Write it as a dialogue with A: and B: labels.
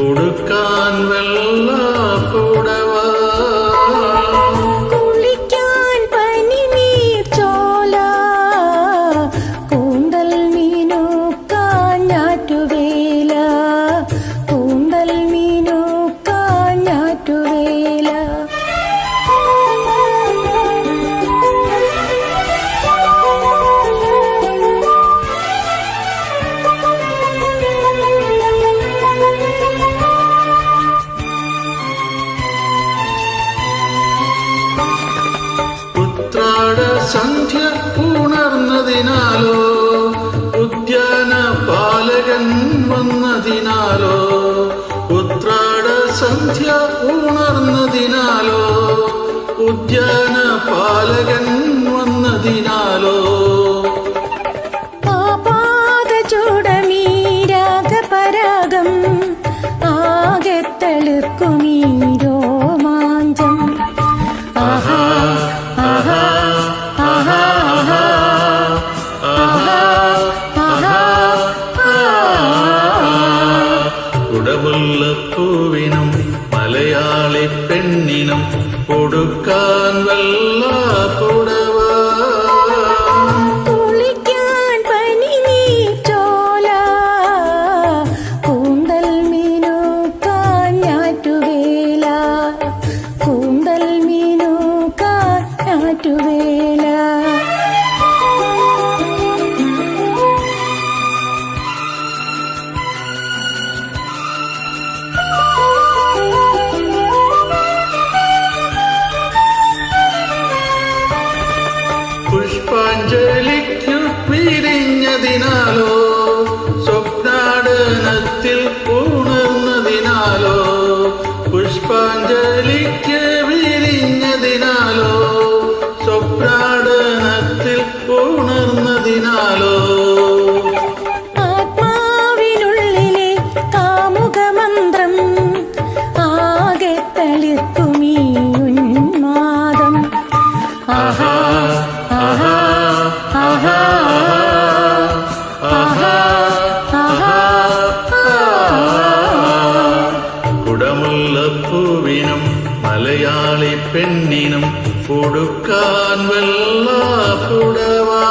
A: കൊടുക്കാൻ വെള്ള സന്ധ്യ ഉണർന്നതിനാലോ ഉദ്യാന പാലകൻ വന്നതിനാലോ. മലയാളി പെണ്ണിനും കൊടുക്കാൻ വല്ല കൂടെ കൊടി പെണ്ണിനും കൊടുക്കാൻ വല്ല പുടവാ